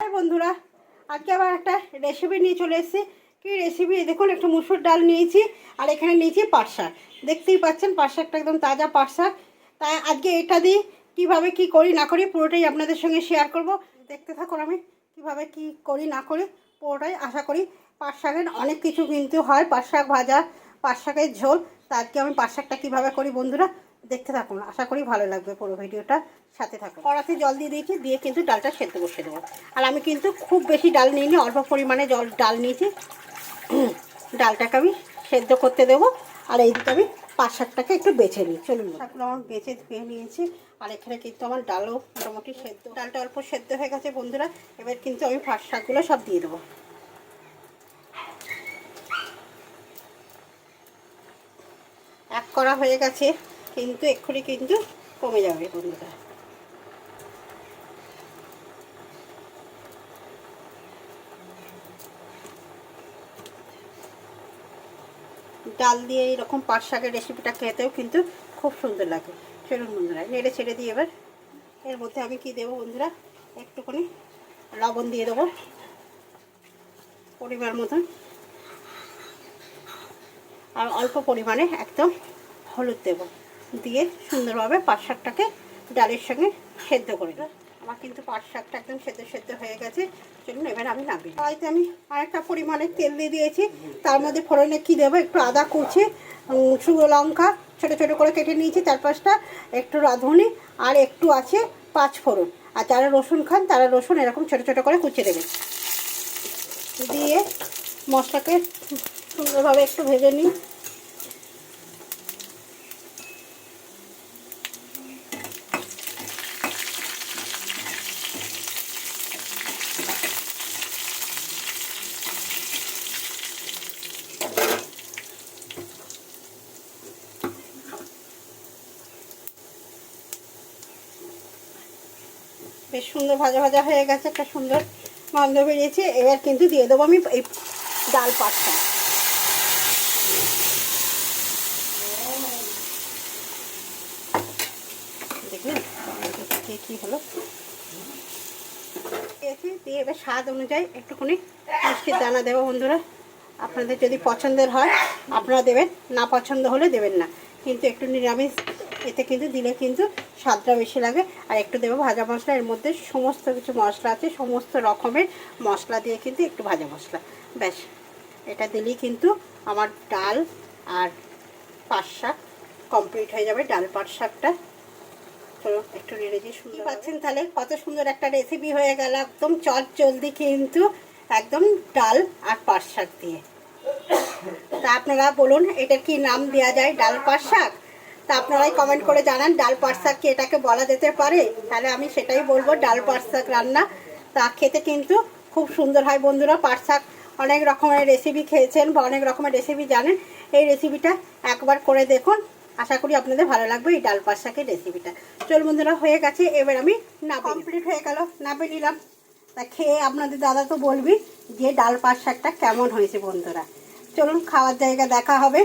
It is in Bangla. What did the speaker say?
বন্ধুরা, আজকে আবার একটা রেসিপি নিয়ে চলে এসেছি। কী রেসিপি দেখুন, একটু মুসুর ডাল নিয়েছি আর এখানে নিয়েছি পাট শাক দেখতেই পাচ্ছেন পাট শাকটা একদম তাজা পাট শাক তাই আজকে এটা দিয়ে কীভাবে কি করি, না করি, পুরোটাই আপনাদের সঙ্গে শেয়ার করব। দেখতে থাকুন আমি কীভাবে কি করি, না করি, পুরোটাই আশা করি। পাট শাকের অনেক কিছু কিন্তু হয় পাট শাক ভাজা পাট শাকের ঝোল। তা আজকে আমি পাট শাকটা কীভাবে করি বন্ধুরা দেখতে থাকুন। আশা করি ভালো লাগবে পুরো ভিডিওটা। সাথে থাকুন। কড়াতে জল দিয়ে দিয়েছি, দিয়ে কিন্তু ডালটা সেদ্ধ বসে দেবো। আর আমি কিন্তু খুব বেশি ডাল নিইনি, অল্প পরিমাণে জল, ডাল নিয়েছি। ডালটাকে আমি সেদ্ধ করতে দেবো। আর এই দিকে আমি পাঁচ শাকটাকে একটু বেছে নিই। চলুন শাকগুলো আমার বেছে ধুয়ে নিয়েছি। আর এখানে কিন্তু আমার ডালও মোটামুটি সেদ্ধ। ডালটা অল্প সেদ্ধ হয়ে গেছে বন্ধুরা। এবার কিন্তু আমি পাঁচ শাকগুলো সব দিয়ে দেবো। এক করা হয়ে গেছে। কিন্তু এক্ষুনি কিন্তু কমে যাবে বন্ধুরা ডাল দিয়ে এরকম পাট শাকের রেসিপিটা খেতেও কিন্তু খুব সুন্দর লাগে। চলুন বন্ধুরা, নেড়ে ছেড়ে দিয়ে এবার এর মধ্যে আমি কি দেবো বন্ধুরা? একটুখানি লবণ দিয়ে দেবো পরিমাণ মতন। আর অল্প পরিমাণে একদম হলুদ দেবো। দিয়ে সুন্দরভাবে পাট শাকটাকে ডালের সঙ্গে সেদ্ধ করে দেবো আমার কিন্তু পাট শাকটা একদম সেদ্ধ সেদ্ধ হয়ে গেছে। চলুন এবার আমি নামিয়ে হয়তো আমি আরেকটা পরিমাণে তেল দিয়ে দিয়েছি। তার মধ্যে ফোড়নে কী দেবো? একটু আদা কুচি শুকনো লঙ্কা ছোটো ছোটো করে কেটে নিয়েছি। তার পাঁচটা একটু রাঁধুনি আর একটু আছে পাঁচ ফোড়ন। আর যারা রসুন খান, তারা রসুন এরকম ছোটো ছোটো করে কুচিয়ে দেবে। দিয়ে মশলাকে সুন্দরভাবে একটু ভেজে নিই। বেশ সুন্দর ভাজা ভাজা হয়ে গেছে, একটা সুন্দর গন্ধ বেরিয়েছে। এবার কিন্তু দিয়ে দেবো আমি এই ডাল পাটটা দেখলেন? কী হলো? দিয়েছি, দিয়ে এবার স্বাদ অনুযায়ী একটুখানি মিষ্টির দানা দেবো বন্ধুরা। আপনাদের যদি পছন্দের হয়, আপনারা দেবেন, না পছন্দ হলে দেবেন না। কিন্তু একটু নিরামিষ এতে কিন্তু দিলে কিন্তু স্বাদটা বেশি লাগে। আর একটু দেবো ভাজা মশলা এর মধ্যে সমস্ত কিছু মশলা আছে সমস্ত রকমের মশলা দিয়ে কিন্তু একটু ভাজা মশলা। ব্যাস এটা দিলেই কিন্তু আমার ডাল আর পাট শাক কমপ্লিট হয়ে যাবে ডাল পাট শাকটা। চলো একটু নেড়ে দিয়ে সুন্দর পাচ্ছেন তাহলে? কত সুন্দর একটা রেসিপি হয়ে গেল একদম চট জলদি কিন্তু একদম ডাল আর পাট শাক দিয়ে। তা আপনারা বলুন এটার কি নাম দেওয়া যায় ডাল পাট শাক? তা আপনারাই কমেন্ট করে জানান ডাল পাট শাক কি এটাকে বলা যেতে পারে? তাহলে আমি সেটাই বলব ডাল পাট শাক রান্না। তা খেতে কিন্তু খুব সুন্দর হয় বন্ধুরা পাট শাক অনেক রকমের রেসিপি খেয়েছেন বা অনেক রকমের রেসিপি জানেন। এই রেসিপিটা একবার করে দেখুন। আশা করি আপনাদের ভালো লাগবে এই ডাল পাট শাকের রেসিপিটা চল বন্ধুরা হয়ে গেছে। এবার আমি না কমপ্লিট হয়ে গেল। নাপে নিলাম। তা খেয়ে আপনাদের দাদা তো বলবি যে ডাল পাট শাকটা কেমন হয়েছে বন্ধুরা। চলুন খাওয়ার জায়গা দেখা হবে।